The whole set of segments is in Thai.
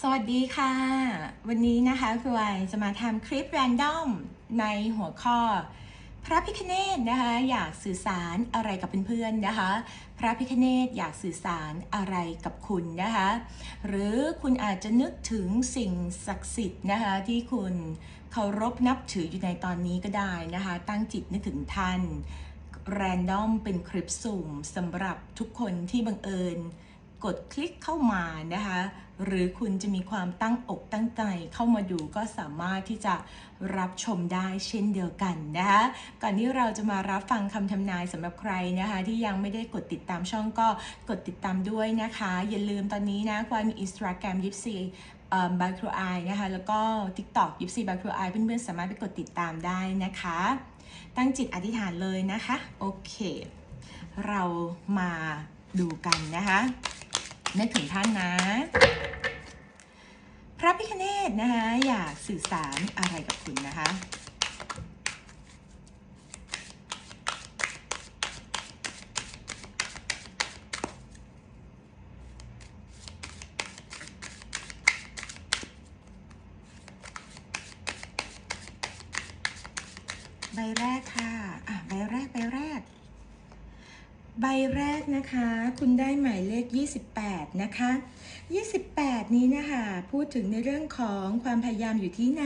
สวัสดีค่ะ วันนี้นะคะครูไอจะมาทำคลิปแรนดอมในหัวข้อ พระพิคเนตนะคะอยากสื่อสารอะไรกับเพื่อนๆนะคะ พระพิคเนตอยากสื่อสารอะไรกับคุณนะคะ หรือคุณอาจจะนึกถึงสิ่งศักดิ์สิทธิ์นะคะที่คุณเคารพนับถืออยู่ในตอนนี้ก็ได้นะคะ ตั้งจิตนึกถึงท่านแรนดอมเป็นคลิปสุ่มสำหรับทุกคนที่บังเอิญ กดคลิกเข้ามานะคะ หรือคุณจะมีความตั้งอกตั้งใจเข้ามาดูก็สามารถที่จะรับชมได้เช่นเดียวกันนะคะก่อนที่เราจะมารับฟังคำทำนายสำหรับใครนะคะที่ยังไม่ได้กดติดตามช่องก็กดติดตามด้วยนะคะ อย่าลืมตอนนี้นะควายมี Instagram ยิปซีบาครูไอนะคะ แล้วก็ TikTok ยิปซีบาครูไอเพื่อนๆสามารถไปกดติดตามได้นะคะ ตั้งจิตอธิษฐานเลยนะคะ โอเค เรามาดูกันนะคะ นึกถึงท่านนะ พระพิคเนตนะคะอยากสื่อสารอะไรกับคุณนะคะใบแรกค่ะ อะ ใบแรก ใบแรก ใบแรกนะคะ คุณได้หมายเลข 28 นะคะ 28 นี้นะคะ พูดถึงในเรื่องของความพยายามอยู่ที่ไหน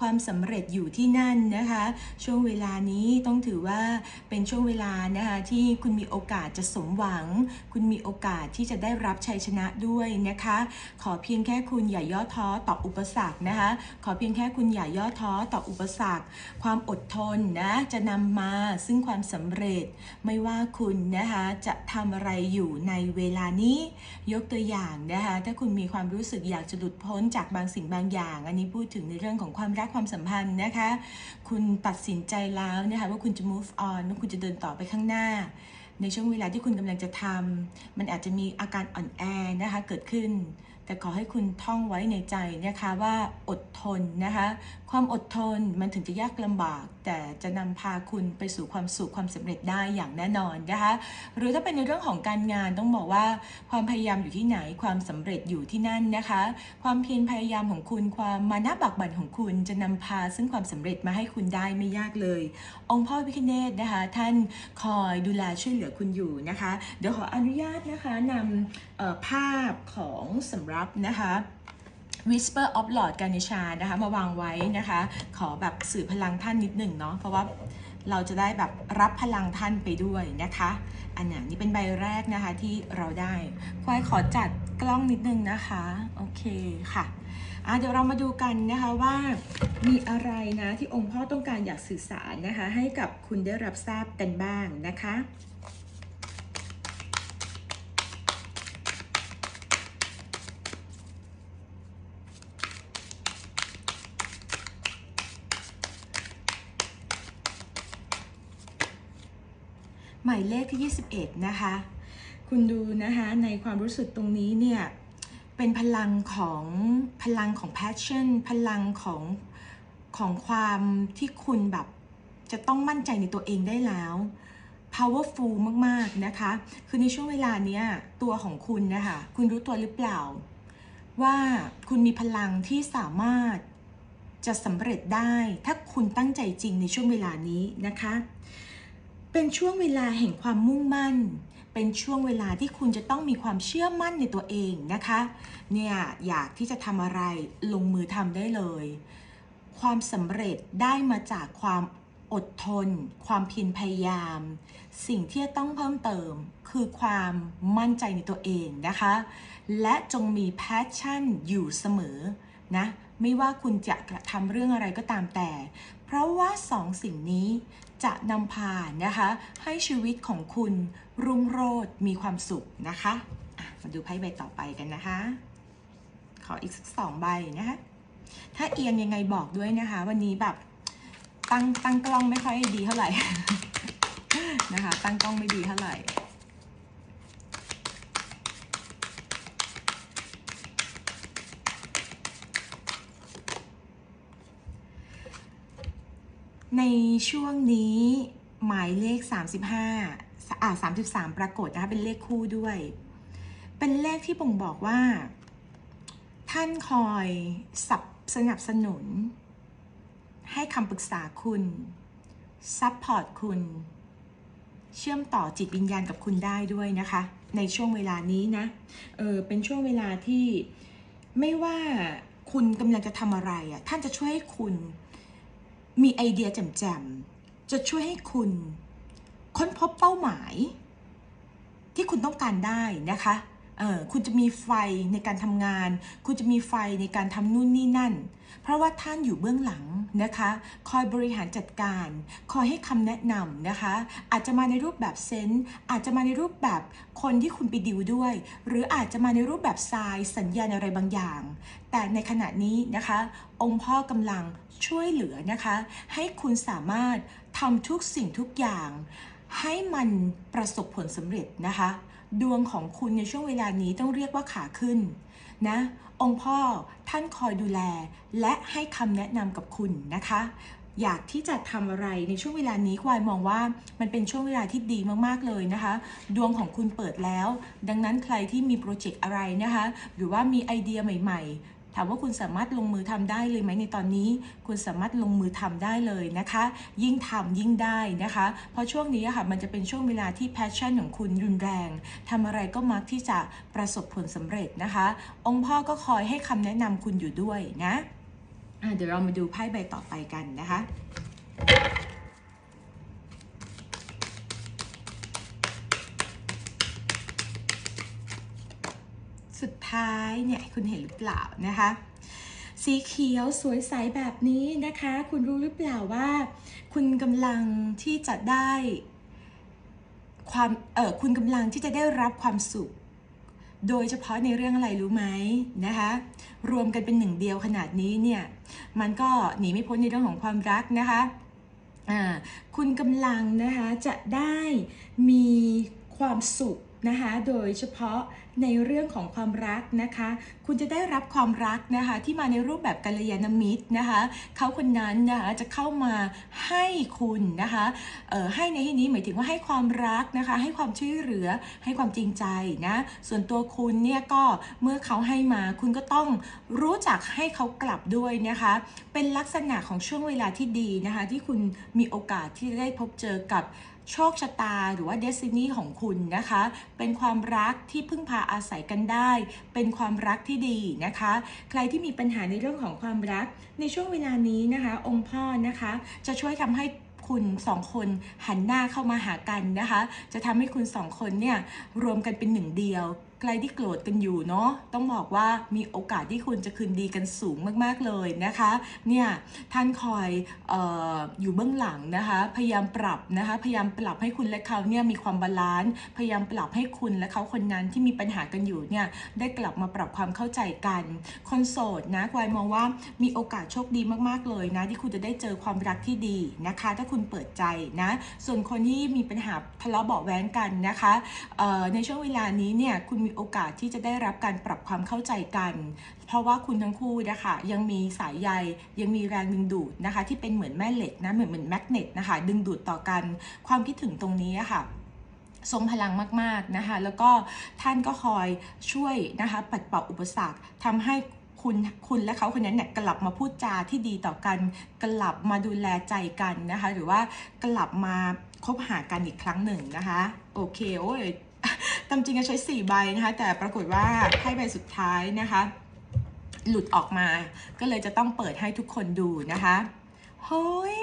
ความสำเร็จอยู่ที่นั่นนะคะ ช่วงเวลานี้ต้องถือว่าเป็นช่วงเวลานะคะที่คุณมีโอกาสจะสมหวัง คุณมีโอกาสที่จะได้รับชัยชนะด้วยนะคะ ขอเพียงแค่คุณอย่าย่อท้อต่ออุปสรรคนะคะ ขอเพียงแค่คุณอย่าย่อท้อต่ออุปสรรค ความอดทนนะจะนำมาซึ่งความสำเร็จไม่ว่าคุณนะคะจะทำอะไรอยู่ในเวลานี้ยกตัวอย่างนะคะถ้าคุณมีความรู้สึกอยากจะหลุดพ้นจากบางสิ่งบางอย่าง อันนี้พูดถึงในเรื่องของความรักความสัมพันธ์นะคะ คุณตัดสินใจแล้วนะคะว่าคุณจะ move on ว่าคุณจะเดินต่อไปข้างหน้า ในช่วงเวลาที่คุณกำลังจะทำมันอาจจะมีอาการอ่อนแอนะคะเกิดขึ้น แต่ขอให้คุณท่องไว้ในใจนะคะว่าอดทนนะคะ ความอดทนมันถึงจะยากลำบาก แต่จะนำพาคุณไปสู่ความสุขความสำเร็จได้อย่างแน่นอนนะคะหรือถ้าเป็นในเรื่องของการงานต้องบอกว่า ความพยายามอยู่ที่ไหนความสำเร็จอยู่ที่นั่นนะคะ ความเพียรพยายามของคุณความมานะบักบั่นของคุณจะนำพาซึ่งความสำเร็จมาให้คุณได้ไม่ยากเลย องค์พ่อพิคเนตนะคะ ท่านคอยดูแลช่วยเหลือคุณอยู่นะคะ เดี๋ยวขออนุญาตนะคะนำภาพของสำรับนะคะ Whisper of Lord Ganesha นะคะมาวางไว้นะคะ ขอแบบสื่อพลังท่านนิดหนึ่งเนาะเพราะว่าเราจะได้แบบรับพลังท่านไปด้วยนะคะ อันนี้นี่เป็นใบแรกนะคะที่เราได้ควายขอจัดกล้องนิดนึงนะคะ โอเคค่ะอะเดี๋ยวเรามาดูกันนะคะว่ามีอะไรนะที่องค์พ่อต้องการอยากสื่อสารนะคะ ให้กับคุณได้รับทราบกันบ้างนะคะ มายเลขที่ 21 นะคะ คุณดูนะคะในความรู้สึกตรงนี้เนี่ย เป็นพลังของพลังของ passion พลังของของความที่คุณแบบจะต้องมั่นใจในตัวเองได้แล้ว powerful มาก ๆ นะคะ คือในช่วงเวลาเนี้ยตัวของคุณนะคะ คุณรู้ตัวหรือเปล่า ว่าคุณมีพลังที่สามารถจะสำเร็จได้ ถ้าคุณตั้งใจจริงในช่วงเวลานี้นะคะ เป็นช่วงเวลาแห่งความมุ่งมั่น เป็นช่วงเวลาที่คุณจะต้องมีความเชื่อมั่นในตัวเองนะคะ เนี่ยอยากที่จะทำอะไรลงมือทำได้เลย ความสำเร็จได้มาจากความอดทน ความเพียรพยายาม สิ่งที่จะต้องเพิ่มเติมคือความมั่นใจในตัวเองนะคะ และจงมีแพชชั่นอยู่เสมอนะ ไม่ว่าคุณจะกระทำเรื่องอะไรก็ตามแต่ เพราะว่าสองสิ่งนี้ จะนำพานะคะ ให้ชีวิตของคุณรุ่งโรจน์มีความสุขนะคะะมาดูไพ่ใบต่อไปกันนะคะ ขออีกสักสองใบนะคะ ถ้าเอียงยังไงบอกด้วยนะคะ วันนี้แบบตั้งตั้งกล้องไม่ค่อยดีเท่าไหร่นะคะ ตั้งกล้องไม่ดีเท่าไหร่ ในช่วงนี้หมายเลข 35อ่า33 ปรากฏนะคะ เป็นเลขคู่ด้วย เป็นเลขที่บ่งบอกว่า ท่านคอยสับสนับสนุน ให้คำปรึกษาคุณซัพพอร์ตคุณ เชื่อมต่อจิตวิญญาณกับคุณได้ด้วยนะคะ ในช่วงเวลานี้นะ เออเป็นช่วงเวลาที่ไม่ว่าคุณกำลังจะทำอะไรอะ่ะ ท่านจะช่วยให้คุณ มีไอเดียแจ่มๆ จะช่วยให้คุณ ค้นพบเป้าหมาย ที่คุณต้องการได้นะคะ คุณจะมีไฟในการทำงาน คุณจะมีไฟในการทำนู่นนี่นั่น เพราะว่าท่านอยู่เบื้องหลังนะคะ คอยบริหารจัดการ คอยให้คำแนะนำนะคะ อาจจะมาในรูปแบบเซนต์อาจจะมาในรูปแบบคนที่คุณไปดิวด้วย หรืออาจจะมาในรูปแบบทรายสัญญาณอะไรบางอย่าง แต่ในขณะนี้นะคะ องค์พ่อกำลังช่วยเหลือนะคะ ให้คุณสามารถทำทุกสิ่งทุกอย่าง ให้มันประสบผลสำเร็จนะคะ ดวงของคุณในช่วงเวลานี้ต้องเรียกว่าขาขึ้นนะองค์พ่อท่านคอยดูแลและให้คำแนะนำกับคุณนะคะ อยากที่จะทำอะไรในช่วงเวลานี้ควายมองว่ามันเป็นช่วงเวลาที่ดีมากๆเลยนะคะ ดวงของคุณเปิดแล้ว ดังนั้นใครที่มีโปรเจกต์อะไรนะคะ หรือว่ามีไอเดียใหม่ ๆ ถามว่าคุณสามารถลงมือทำได้เลยไหมในตอนนี้ คุณสามารถลงมือทำได้เลยนะคะ ยิ่งทำยิ่งได้นะคะ เพราะช่วงนี้อะค่ะมันจะเป็นช่วงเวลาที่แพชชั่นของคุณรุนแรงทำอะไรก็มักที่จะประสบผลสำเร็จนะคะ องค์พ่อก็คอยให้คำแนะนำคุณอยู่ด้วยนะะเดี๋ยวเรามาดูไพ่ใบต่อไปกันนะคะ ท้ายเนี่ยคุณเห็นหรือเปล่านะคะ สีเขียวสวยใสแบบนี้นะคะ คุณรู้หรือเปล่าว่า คุณกำลังที่จะได้ความเออคุณกำลังที่จะได้รับความสุข โดยเฉพาะในเรื่องอะไรรู้ไหมนะคะ รวมกันเป็นหนึ่งเดียวขนาดนี้เนี่ยมันก็หนีไม่พ้นในเรื่องของความรักนะคะคุณกำลังนะคะจะได้มีความสุข นะคะ โดยเฉพาะในเรื่องของความรักนะคะ คุณจะได้รับความรักนะคะที่มาในรูปแบบกัลยาณมิตรนะคะ เขาคนนั้นนะคะจะเข้ามาให้คุณนะคะให้ในที่นี้หมายถึงว่าให้ความรักนะคะ ให้ความช่วยเหลือ ให้ความจริงใจนะ ส่วนตัวคุณเนี่ยก็เมื่อเขาให้มาคุณก็ต้องรู้จักให้เขากลับด้วยนะคะ เป็นลักษณะของช่วงเวลาที่ดีนะคะ ที่คุณมีโอกาสที่จะได้พบเจอกับ โชคชะตาหรือว่าเดซินีของคุณนะคะ เป็นความรักที่พึ่งพาอาศัยกันได้ เป็นความรักที่ดีนะคะ ใครที่มีปัญหาในเรื่องของความรัก ในช่วงเวลานี้นะคะ องค์พ่อนะคะ จะช่วยทำให้คุณสองคนหันหน้าเข้ามาหากันนะคะ จะทำให้คุณสองคนเนี่ยรวมกันเป็นหนึ่งเดียว ใครที่โกรธกันอยู่เนาะต้องบอกว่ามีโอกาสที่คุณจะคืนดีกันสูงมากๆเลยนะคะเนี่ยท่านคอยอออยู่เบื้องหลังนะคะพยายามปรับนะคะพยายามปรับให้คุณและเขาเนี่ยมีความบาลานซ์พยายามปรับให้คุณและเขาคนนั้นที่มีปัญหากันอยู่เนี่ยได้กลับมาปรับความเข้าใจกันคนโสดนะกวายมองว่ามีโอกาสโชคดีมากๆเลยนะที่คุณจะได้เจอความรักที่ดีนะคะ ถ้าคุณเปิดใจนะส่วนคนที่มีปัญหาทะเลาะเบาะแว้งกันนะคะในช่วงเวลานี้เนี่ยคุณมีโอกาสที่จะได้รับการปรับความเข้าใจกัน เพราะว่าคุณทั้งคู่นะคะยังมีสายใยยังมีแรงดึงดูดนะคะ ที่เป็นเหมือนแม่เหล็กนะเหมือนเหมือนแมกเนตนะคะดึงดูดต่อกันความคิดถึงตรงนี้ค่ะทรงพลังมากๆนะคะแล้วก็ท่านก็คอยช่วยนะคะปัดเป่าอุปสรรคทำให้คุณคุณและเขาคนนั้นเนี่ยกลับมาพูดจาที่ดีต่อกัน กลับมาดูแลใจกันนะคะ หรือว่ากลับมาคบหากันอีกครั้งหนึ่งนะคะ โอเคโอ้ย ตามจริงจะใช้ 4 ใบนะคะ แต่ปรากฏว่าไพ่ใบสุดท้ายนะคะ หลุดออกมา ก็เลยจะต้องเปิดให้ทุกคนดูนะคะเฮ้ย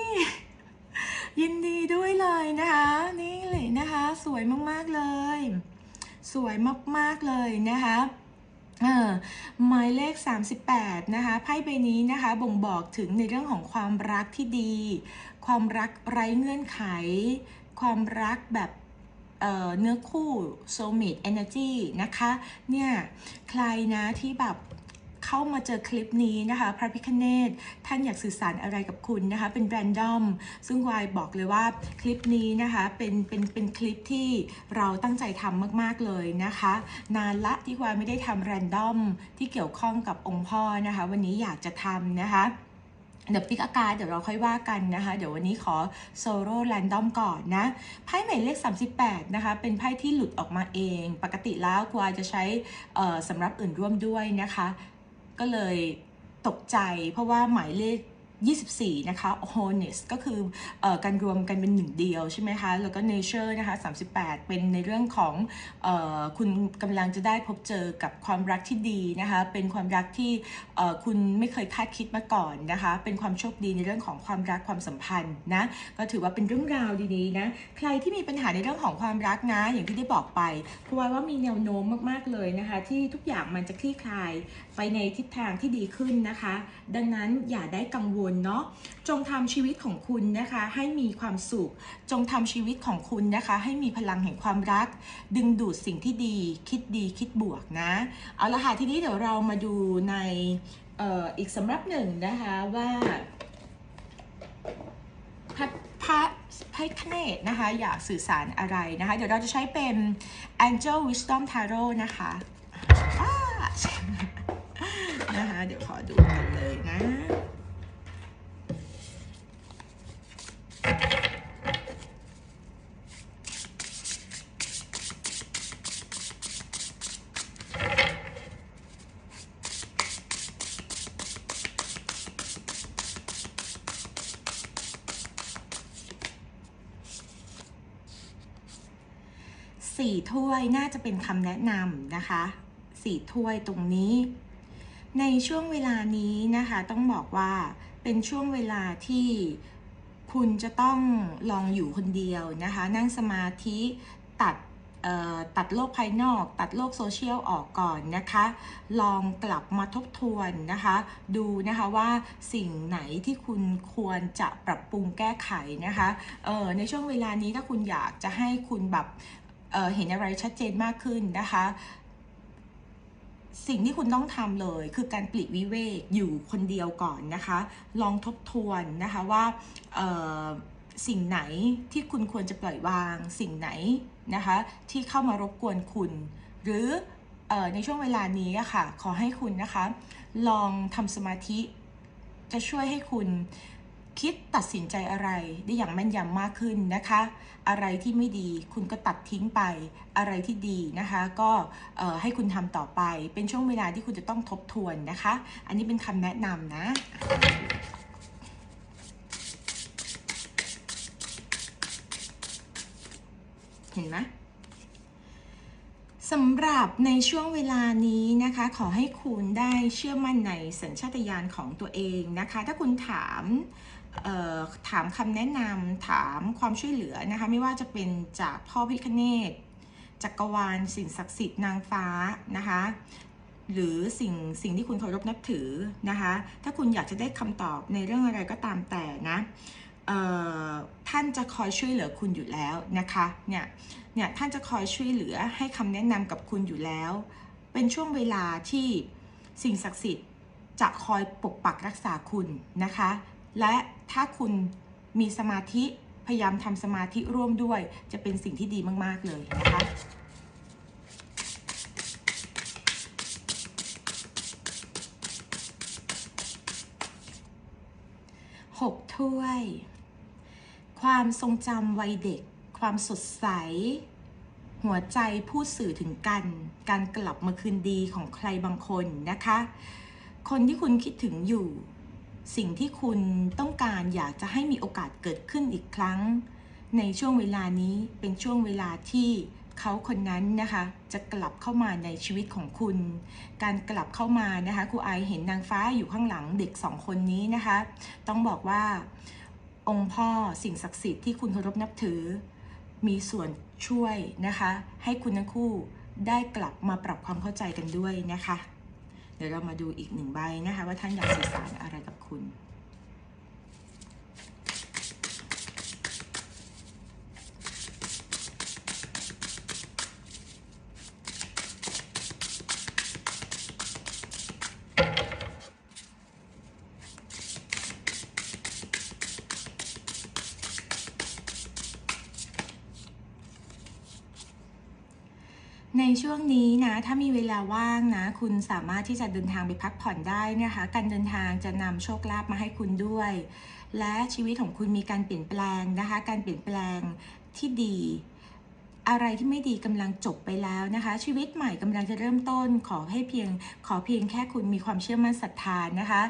ยินดีด้วยเลยนะคะ นี่เลยนะคะ สวยมากๆเลย สวยมากๆเลยนะคะเออหมายเลข 38 นะคะไพ่ใบนี้นะคะ บ่งบอกถึงในเรื่องของความรักที่ดี ความรักไร้เงื่อนไข ความรักแบบ เนื้อคู่ soulmate energy นะคะ เนี่ยใครนะที่แบบเข้ามาเจอคลิปนี้นะคะ พระพิคเนตท่านอยากสื่อสารอะไรกับคุณนะคะ เป็นแรนดอม ซึ่งวายบอกเลยว่าคลิปนี้นะคะเป็นเป็นเป็นคลิปที่เราตั้งใจทำมากๆเลยนะคะ นานละที่วายไม่ได้ทำแรนดอมที่เกี่ยวข้องกับองค์พ่อนะคะ วันนี้อยากจะทำนะคะ เดี๋ยวปิกอาการเดี๋ยวเราค่อยว่ากันนะคะ เดี๋ยววันนี้ขอโซโล่แรนดอมก่อนนะไพ่หมายเลข 38 นะคะ เป็นไพ่ที่หลุดออกมาเอง ปกติแล้วกวาจะใช้สำหรับอื่นร่วมด้วยนะคะ ก็เลยตกใจเพราะว่าหมายเลข 24 นะคะ wholeness ก็คือเออการรวมกันเป็นหนึ่งเดียวใช่ไหมคะ แล้วก็ nature นะคะ 38 เป็นในเรื่องของเออคุณกำลังจะได้พบเจอกับความรักที่ดีนะคะ เป็นความรักที่เออคุณไม่เคยคาดคิดมาก่อนนะคะ เป็นความโชคดีในเรื่องของความรักความสัมพันธ์นะ ก็ถือว่าเป็นเรื่องราวดีๆนะ ใครที่มีปัญหาในเรื่องของความรักนะ อย่างที่ได้บอกไปเพราะว่ามีแนวโน้มมากๆเลยนะคะ ที่ทุกอย่างมันจะคลี่คลายไปในทิศทางที่ดีขึ้นนะคะ ดังนั้นอย่าได้กังวลเนาะจงทำชีวิตของคุณนะคะให้มีความสุข จงทำชีวิตของคุณนะคะ ให้มีพลังแห่งความรัก ดึงดูดสิ่งที่ดี คิดดีคิดบวกนะ เอาละค่ะทีนี้เดี๋ยวเรามาดูในอออีกสำรับหนึ่งนะคะว่าพระพระคเนตนะคะ อยากสื่อสารอะไรนะคะ เดี๋ยวเราจะใช้เป็น Angel Wisdom Tarot นะคะนะคะ เดี๋ยวขอดูกันเลยนะ ถ้วยน่าจะเป็นคำแนะนำนะคะสี่ถ้วยตรงนี้ ในช่วงเวลานี้นะคะ ต้องบอกว่าเป็นช่วงเวลาที่คุณจะต้องลองอยู่คนเดียวนะคะ นั่งสมาธิตัดเอ่อตัดโลกภายนอก ตัดโลกโซเชียลออกก่อนนะคะ ลองกลับมาทบทวนนะคะ ดูนะคะว่าสิ่งไหนที่คุณควรจะปรับปรุงแก้ไขนะคะเอ่อในช่วงเวลานี้ถ้าคุณอยากจะให้คุณแบบ เเห็นอะไรชัดเจนมากขึ้นนะคะ สิ่งที่คุณต้องทำเลยคือการปลีกวิเวกอยู่คนเดียวก่อนนะคะ ลองทบทวนนะคะว่าสิ่งไหนที่คุณควรจะปล่อยวาง สิ่งไหนนะคะที่เข้ามารบกวนคุณ หรืออในช่วงเวลานี้ะค่ะ ขอให้คุณนะคะ ลองทำสมาธิจะช่วยให้คุณ คิดตัดสินใจอะไรได้อย่างแม่นยำมากขึ้นนะคะ อะไรที่ไม่ดีคุณก็ตัดทิ้งไป อะไรที่ดีนะคะ ก็ให้คุณทำต่อไป เป็นช่วงเวลาที่คุณจะต้องทบทวนนะคะ อันนี้เป็นคำแนะนำนะเห็นไหม สำหรับในช่วงเวลานี้นะคะ ขอให้คุณได้เชื่อมั่นในสัญชาตญาณของตัวเองนะคะ ถ้าคุณถามถามคำแนะนำถามความช่วยเหลือนะคะ ไม่ว่าจะเป็นจากพ่อพิคเนตจักรวาลสิ่งศักดิ์สิทธิ์นางฟ้านะคะ หรือสิ่งสิ่งที่คุณเคารพนับถือนะคะ ถ้าคุณอยากจะได้คำตอบในเรื่องอะไรก็ตามแต่นะ ท่านจะคอยช่วยเหลือคุณอยู่แล้วนะคะเนี่ยเนี่ยท่านจะคอยช่วยเหลือให้คำแนะนำกับคุณอยู่แล้ว เป็นช่วงเวลาที่สิ่งศักดิ์สิทธิ์จะคอยปกปักรักษาคุณนะคะ และถ้าคุณมีสมาธิพยายามทำสมาธิร่วมด้วย จะเป็นสิ่งที่ดีมาก ๆ เลยนะคะหกถ้วย ความทรงจำวัยเด็ก ความสดใส หัวใจพูดสื่อถึงกัน การกลับมาคืนดีของใครบางคนนะคะ คนที่คุณคิดถึงอยู่ สิ่งที่คุณต้องการอยากจะให้มีโอกาสเกิดขึ้นอีกครั้ง ในช่วงเวลานี้เป็นช่วงเวลาที่เขาคนนั้นนะคะจะกลับเข้ามาในชีวิตของคุณ การกลับเข้ามานะคะครูไอเห็นนางฟ้าอยู่ข้างหลังเด็กสองคนนี้นะคะ ต้องบอกว่า องค์พ่อสิ่งศักดิ์สิทธิ์ที่คุณเคารพนับถือ มีส่วนช่วยนะคะ ให้คุณทั้งคู่ได้กลับมาปรับความเข้าใจกันด้วยนะคะ เดี๋ยวเรามาดูอีกหนึ่งใบนะคะ ว่าท่านอยากสื่อสารอะไรกับคุณ ช่วงนี้นะ ถ้ามีเวลาว่างนะ คุณสามารถที่จะเดินทางไปพักผ่อนได้นะคะ การเดินทางจะนำโชคลาภมาให้คุณด้วย และชีวิตของคุณมีการเปลี่ยนแปลงนะคะ การเปลี่ยนแปลงที่ดี อะไรที่ไม่ดีกำลังจบไปแล้วนะคะ ชีวิตใหม่กำลังจะเริ่มต้นขอให้เพียงขอเพียงแค่คุณมีความเชื่อมั่นศรัทธานะคะ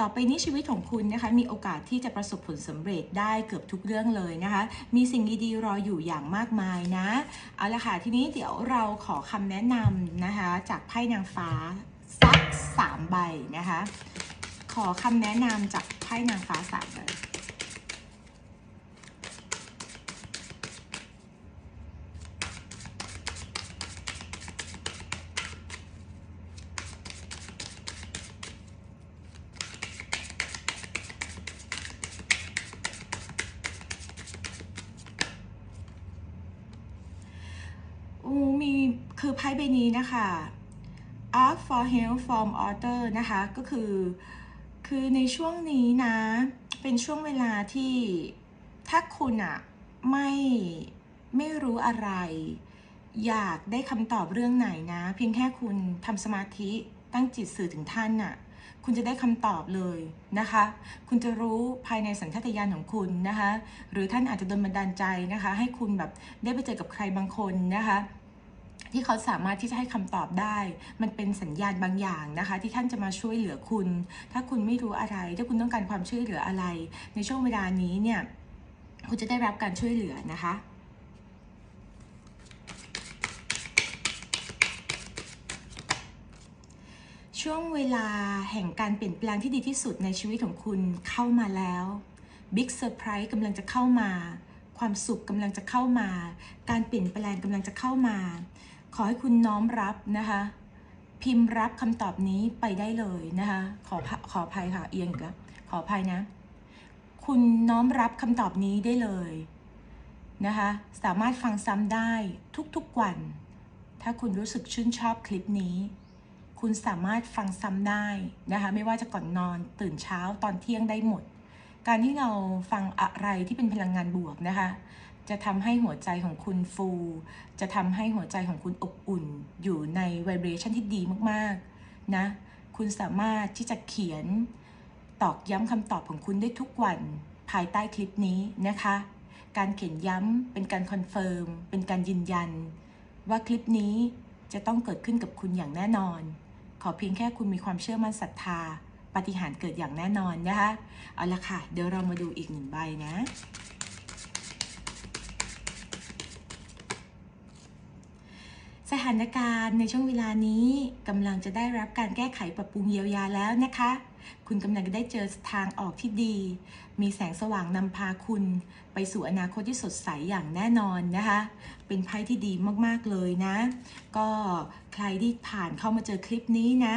ต่อไปนี้ชีวิตของคุณนะคะมีโอกาสที่จะประสบผลสำเร็จได้เกือบทุกเรื่องเลยนะคะ มีสิ่งดีๆรออยู่อย่างมากมายนะเอาละค่ะทีนี้เดี๋ยวเราขอคำแนะนำนะคะ จากไพ่นางฟ้าสักสามใบนะคะ ขอคำแนะนำจากไพ่นางฟ้าสามใบ อูมี คือไพ่ใบนี้นะคะ Ask for help from author นะคะ ก็คือ คือในช่วงนี้นะ เป็นช่วงเวลาที่ถ้าคุณอะไม่ไม่รู้อะไร อยากได้คำตอบเรื่องไหนนะ เพียงแค่คุณทำสมาธิตั้งจิตสื่อถึงท่านน่ะ คุณจะได้คำตอบเลยนะคะ คุณจะรู้ภายในสัญชาตญาณของคุณนะคะ หรือท่านอาจจะโดนบันดาลใจนะคะ ให้คุณแบบได้ไปเจอกับใครบางคนนะคะ ที่เขาสามารถที่จะให้คำตอบได้ มันเป็นสัญญาณบางอย่างนะคะ ที่ท่านจะมาช่วยเหลือคุณ ถ้าคุณไม่รู้อะไร ถ้าคุณต้องการความช่วยเหลืออะไร ในช่วงเวลานี้เนี่ยคุณจะได้รับการช่วยเหลือนะคะช่วงเวลาแห่งการเปลี่ยนแปลงที่ดีที่สุดในชีวิตของคุณเข้ามาแล้วบิ๊กเซอร์ไพรส์กำลังจะเข้ามา ความสุขกำลังจะเข้ามา การเปลี่ยนแปลงกำลังจะเข้ามา ขอให้คุณน้อมรับนะคะ พิมพ์รับคำตอบนี้ไปได้เลยนะคะ ขอขออภัยค่ะเอียงอีกแล้วขออภัยนะ คุณน้อมรับคำตอบนี้ได้เลยนะคะ สามารถฟังซ้ำได้ทุกๆวัน ถ้าคุณรู้สึกชื่นชอบคลิปนี้ คุณสามารถฟังซ้ำได้นะคะ ไม่ว่าจะก่อนนอนตื่นเช้าตอนเที่ยงได้หมด การที่เราฟังอะไรที่เป็นพลังงานบวกนะคะ จะทำให้หัวใจของคุณฟู จะทำให้หัวใจของคุณอบอุ่น อยู่ในไวเบรชันที่ดีมากๆนะ คุณสามารถที่จะเขียนตอกย้ำคำตอบของคุณได้ทุกวันภายใต้คลิปนี้นะคะ การเขียนย้ำเป็นการคอนเฟิร์ม เป็นการยืนยัน ว่าคลิปนี้จะต้องเกิดขึ้นกับคุณอย่างแน่นอน ขอเพียงแค่คุณมีความเชื่อมั่นศรัทธา ปฏิหารเกิดอย่างแน่นอนนะคะ เอาละค่ะ เดี๋ยวเรามาดูอีกหนึ่งใบนะ ถานการณ์ในช่วงเวลานี้กำลังจะได้รับการแก้ไขปรับปรุงเยียวยาแล้วนะคะ คุณกำลังจะได้เจอทางออกที่ดี มีแสงสว่างนำพาคุณ ไปสู่อนาคตที่สดใสอย่างแน่นอนนะคะ เป็นไพ่ที่ดีมากๆเลยนะ ก็ ใครที่ผ่านเข้ามาเจอคลิปนี้นะ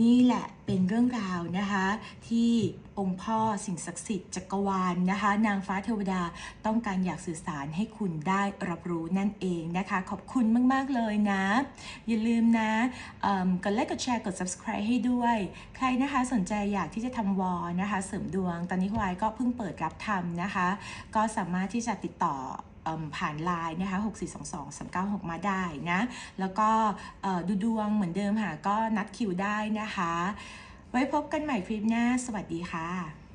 นี่แหละเป็นเรื่องราวนะคะ ที่องค์พ่อสิ่งศักดิ์สิทธิ์จักรวาลนะคะ นางฟ้าเทวดาต้องการอยากสื่อสารให้คุณได้รับรู้นั่นเองนะคะ ขอบคุณมาก ๆ เลยนะ อย่าลืมนะมกดไลค์กดแชร์กด subscribe ให้ด้วย ใครนะคะสนใจอยากที่จะทำวอลนะคะ เสริมดวง ตอนนี้คุณไอก็เพิ่งเปิดรับทำนะคะ ก็สามารถที่จะติดต่อ ผ่านไลน์นะคะ6422 396 มาได้นะ แล้วก็ดูดวงเหมือนเดิมค่ะ ก็นัดคิวได้นะคะ ไว้พบกันใหม่คลิปหน้า สวัสดีค่ะ